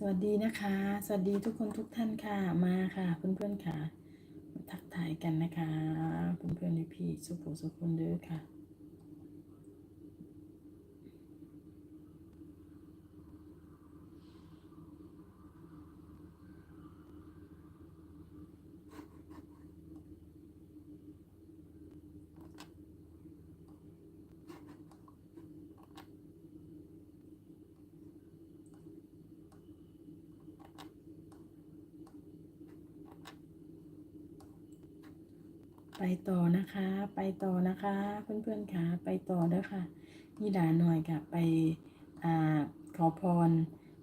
สวัสดีนะคะ สวัสดีทุกคนทุกท่านค่ะ มาค่ะ เพื่อนๆค่ะ ทักทายกันนะคะ เพื่อนๆพี่ๆสุขสุขคนเด้อค่ะ ไปต่อนะคะ ไปต่อนะคะ เพื่อนๆค่ะ ไปต่อเด้อค่ะ นี่ดาหน่อยค่ะ ไปอ่าขอพร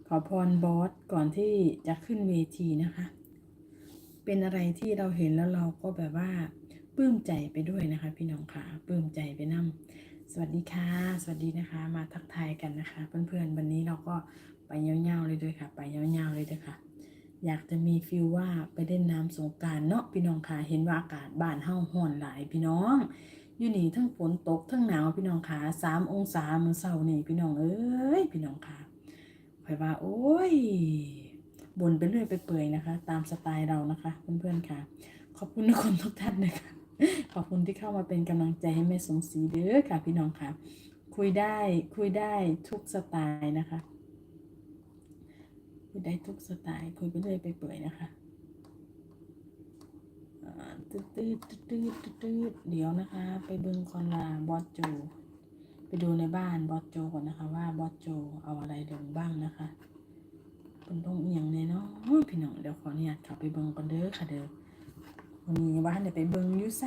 ขอพรบอสก่อนที่จะขึ้นเวทีนะคะ เป็นอะไรที่เราเห็นแล้วเราก็แบบว่าปลื้มใจไปด้วยนะคะ พี่น้องค่ะปลื้มใจไปนั่สวัสดีค่ะ สวัสดีนะคะ มาทักทายกันนะคะ เพื่อนๆวันนี้เราก็ไปเงาๆเลยด้วยค่ะ ไปเงาๆเลยด้วยค่ะ อยากจะมีฟิลว่าไปเล่นน้ำสงการเนาะพี่น้องค่ะเห็นว่าอากาศบ้านเฮาฮ้อนหลายพี่น้องอยู่นี่ทั้งฝนตกทั้งหนาวพี่น้องค่ะสามองศาเมื่อเช้านี่พี่น้องเอ้ยพี่น้องค่ะคอยว่า โอ้ยบ่นไปเรื่อยไปเปื่อยนะคะ ตามสไตล์เรานะคะเพื่อนๆค่ะ ขอบคุณทุกคนทุกท่านนะคะขอบคุณที่เข้ามาเป็นกำลังใจให้แม่สมศรีเด้อค่ะ พี่น้องค่ะ คุยได้คุยได้ทุกสไตล์นะคะ คุยได้ทุกสไตล์คุยไปเรื่อยไปเปื่อยนะคะตืดตืดตืดตืดตืดตืดเดี๋ยวนะคะ ไปเบิ้งคอนลาบอสโจ ไปดูในบ้านบอสโจก่อนนะคะ ว่าบอสโจเอาอะไรลงบ้างนะคะเป็นต้องเอียงเลยเนาะพี่น้องเดี๋ยวขออนุญาตขับไปเบิ้งกันเด้อค่ะเด้อวันนี้ว่าเดี๋ยวไปเบิ้งยูไซ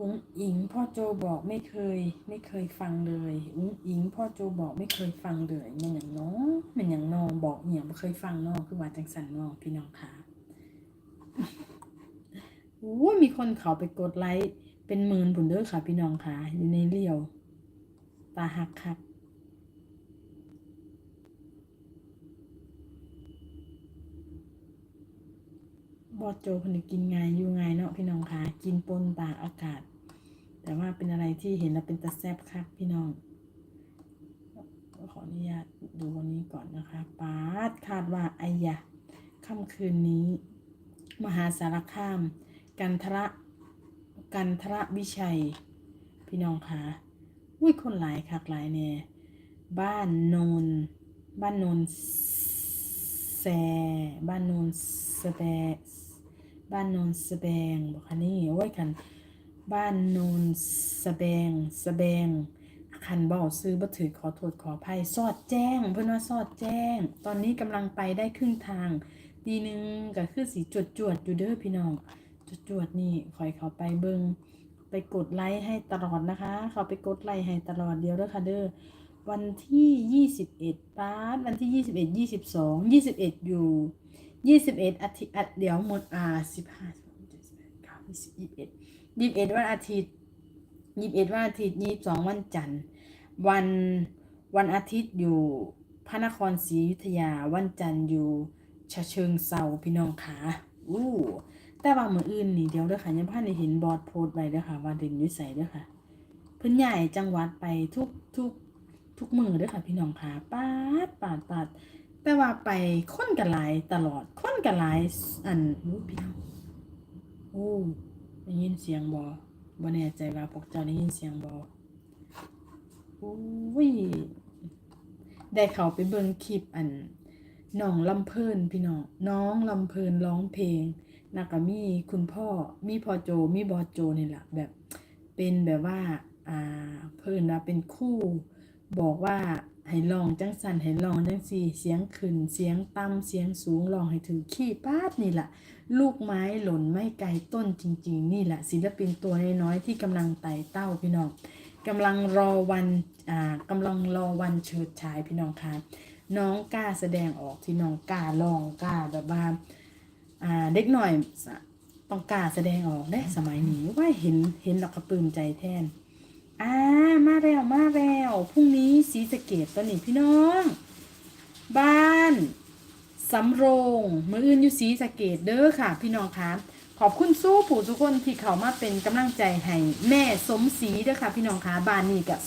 อุ้งอิงพ่อโจบอกไม่เคย ไม่เคยฟังเลยอุ้งอิงพ่อโจบอกไม่เคยฟังเลยมันอย่างน้องมันอย่างน้องบอกเนี่ยไม่เคยฟังน้องคือว่าจังสันน้องพี่น้องค่ะโอ้มีคนเขาไปกดไลค์เป็นหมื่นผุนเด้อค่ะ พี่น้องค่ะ อยู่ในเรียวตาหักคัก บอดโจคนกินง่ายอยู่ง่ายเนาะพี่น้องค่ะ กินปนตากอากาศ แต่ว่าเป็นอะไรที่เห็นแล้วเป็นตะแซบคักพี่น้อง ขออนุญาตดูวันนี้ก่อนนะคะปาดคาดว่าไอ้ยะค่ำคืนนี้ มหาสารคาม กันทระกันทระวิชัย พี่น้องคะอุ้ยคนหลายคักหลายแน่บ้านโนน บ้านโนนแซบ้านโนนสแบ บ้านโนนสแบงบอกคะนี่ไว้กัน บ้านโนนสแบงสแบงคันบอกซื้อบ่ถือขอโทษขอภัยสอดแจ้ง เพื่อนว่าสอดแจ้ง ตอนนี้กำลังไปได้ครึ่งทางปีหนึ่งก็คือสีจวดจวดอยู่เด้อพี่น้องจวดจวดนี่คอยเขาไปเบิงไปกดไลค์ให้ตลอดนะคะ เขาไปกดไลค์ให้ตลอดเดียวเด้อค่ะเด้อวันที่ยี่สิบเอ็ดปาร์ตวันที่ยี่สิบเอ็ดยี่สิบสอง ยี่สิบเอ็ดอาทิตย์เดี๋ยวหมดอ่าสิบห้าสิบหกสิบเจ็ดสิบแปดเก้ายี่สิบยี่สิบเอ็ดยี่สิบเอ็ดวันอาทิตย์ยี่สิบเอ็ดวันอาทิตย์ยี่สิบสองวันจันทร์วันวันอาทิตย์อยู่พระนครศรีอยุธยาวันจันทร์อยู่ชะเชิงเซาพี่น้องขาอู้แต่ว่ามืออื่นนี่เดี๋ยวเด้อค่ะยังพ่านได้เห็นบอร์ดโพสต์ไว้เด้อค่ะว่าเด่นยุ่ใส่เด้อค่ะเพิ่นใหญ่จังหวัดไปทุกทุกทุกมือเด้อค่ะพี่น้องขาปาดปาดปาด แต่ว่าไปค้นกันหลายตลอดค้นกันหลายอันอู้พี่น้องโอ้ได้ยินเสียงบอบ่แน่ใจว่าพวกเจ้าได้ยินเสียงบอโอ้ยได้เขาไปเบิ่งคลิปอันน้องลำเพลินพี่น้องน้องลำเพลินร้องเพลงแล้วก็มีคุณพ่อมีพ่อโจมีบอโจนี่แหละแบบ เป็นแบบว่า อ่า เพิ่นว่าเป็นคู่ บอกว่า ให้ลองจังสันให้ลองจังสี่ เสียงขึ้น เสียงต่ำเสียงสูงลองให้ถึงขี้ป้าดนี่แหละ ลูกไม้หล่นไม่ไกลต้นจริง ๆ นี่แหละศิลปินตัวน้อยๆที่กำลังไต่เต้าพี่น้องกำลังรอวันอ่ากำลังรอวันเฉิดฉายพี่น้องคะน้องกล้าแสดงออกที่น้องกล้าลองกล้าแบบว่าอ่าเด็กหน่อยต้องกล้าแสดงออกได้สมัยนี้ว่าเห็นเห็นเราก็ปลื้มใจแทน อ่ามาแล้วมาแล้วพรุ่งนี้สีสะเกตตอนนี้พี่น้อง บ้านสำโรงมืออื่นอยู่สีสะเกตเด้อค่ะ พี่น้องคะขอบคุณสู้ผู้ทุกคนที่เขามาเป็นกำลังใจให้แม่สมศรีเด้อค่ะ พี่น้องคะบ้านนี้กับ